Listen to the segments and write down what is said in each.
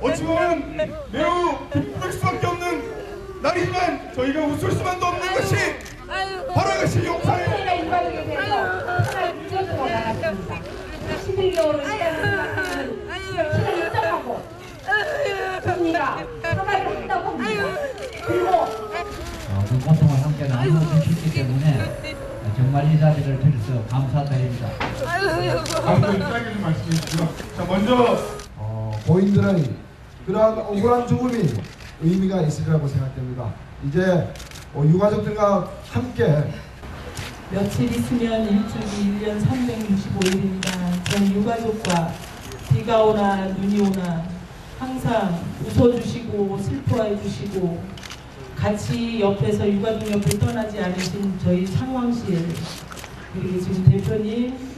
어찌 보면 매우 기쁠 수밖에 없는 날이지만 저희가 웃을 수만도 없는 것이 바로 이것이 용산의 저희가 유가족에 대해서 하나를 믿어주고 나갔습니다. 11개월을 시간을 열심히 인정하고 정리가 사과를 한다고 합니다. 그리고 어, 그 고통을 함께 나누고 주셨기 때문에 정말 이 자리를 빌어서 감사드립니다. 다음으로 인사하게 좀 말씀해 주시죠. 자 먼저 어, 고인들의 그러한 억울한 죽음이 의미가 있으리라고 생각됩니다. 이제 어, 유가족들과 함께 며칠 있으면 일주기 1년 365일입니다. 전 유가족과 비가 오나 눈이 오나 항상 웃어주시고 슬퍼해 주시고 같이 옆에서 유가족 옆을 떠나지 않으신 저희 상황실 그리고 지금 대표님 어,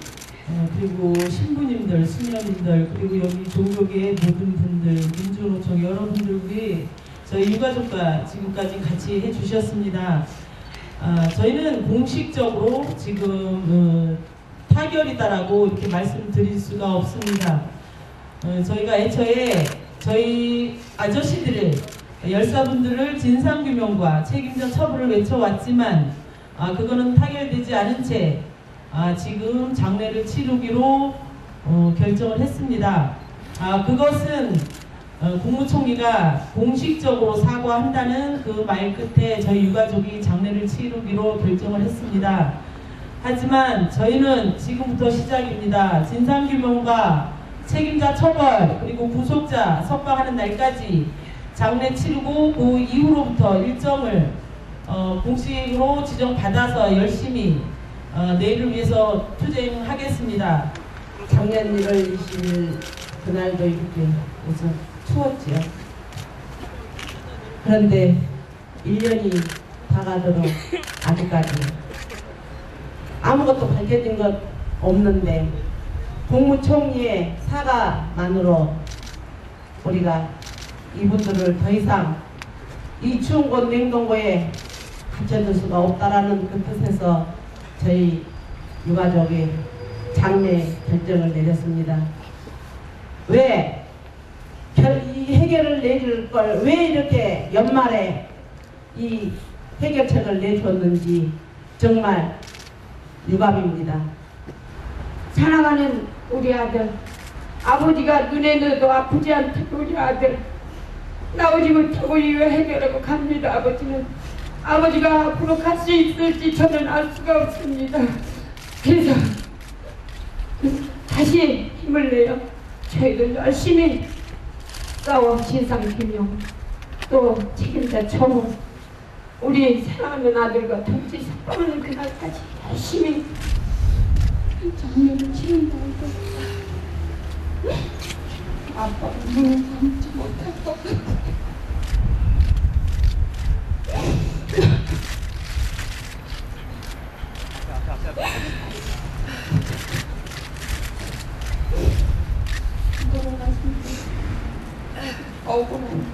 그리고 신부님들, 수녀님들 그리고 여기 종교계 모든 분들 민주노총 여러분들 위해 저희 유가족과 지금까지 같이 해주셨습니다. 아, 저희는 공식적으로 지금 어, 타결이다라고 이렇게 말씀드릴 수가 없습니다. 어, 저희가 애초에 저희 아저씨들을 열사분들을 진상규명과 책임자 처벌을 외쳐왔지만 아, 그거는 타결되지 않은 채 아, 지금 장례를 치르기로 어, 결정을 했습니다. 아, 그것은 어, 국무총리가 공식적으로 사과한다는 그 말 끝에 저희 유가족이 장례를 치르기로 결정을 했습니다. 하지만 저희는 지금부터 시작입니다. 진상규명과 책임자 처벌 그리고 구속자 석방하는 날까지 장례 치르고 그 이후로부터 일정을 어, 공식으로 지정받아서 열심히 어, 내일을 위해서 투쟁하겠습니다. 작년 1월 20일 그날도 이렇게 우선 추웠지요. 그런데 1년이 다가도록 아직까지 아무것도 밝혀진 것 없는데 국무총리의 사과만으로 우리가 이분들을 더 이상 이 추운 곳 냉동고에 갇혀둘 수가 없다라는 그 뜻에서 저희 유가족이 장례 결정을 내렸습니다. 왜? 결- 이 해결을 내줄 걸 왜 이렇게 연말에 이 해결책을 내줬는지 정말 유감입니다. 사랑하는 우리 아들 아버지가 눈에 넣어도 아프지 않던 우리 아들 나 오지 못하고 이거 해결하고 갑니다 아버지는 아버지가 앞으로 갈 수 있을지 저는 알 수가 없습니다. 그래서 다시 힘을 내요 저희들 열심히 싸워 진상 규명 또 책임자 처우 우리 사랑하는 아들과 동지 사랑하는 그날까지 열심히 장례를 치른다고 아빠가 눈을 감지 못하고 돌아가십니다. 억울한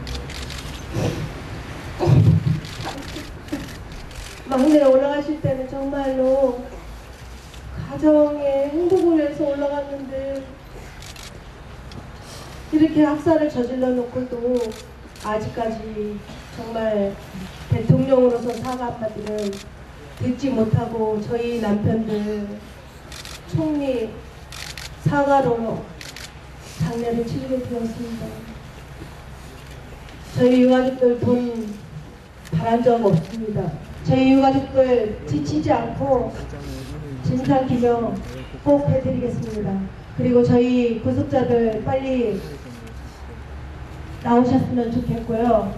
막내 올라가실 때는 정말로 가정의 행복을 위해서 올라갔는데 이렇게 학살을 저질러 놓고도 아직까지 정말 대통령으로서 사과 한마디를 듣지 못하고 저희 남편들 총리 사과로 장례를 치르게 되었습니다. 저희 유가족들 돈 바란 적 없습니다. 저희 유가족들 지치지 않고 진상 규명 꼭 해드리겠습니다. 그리고 저희 구속자들 빨리 나오셨으면 좋겠고요.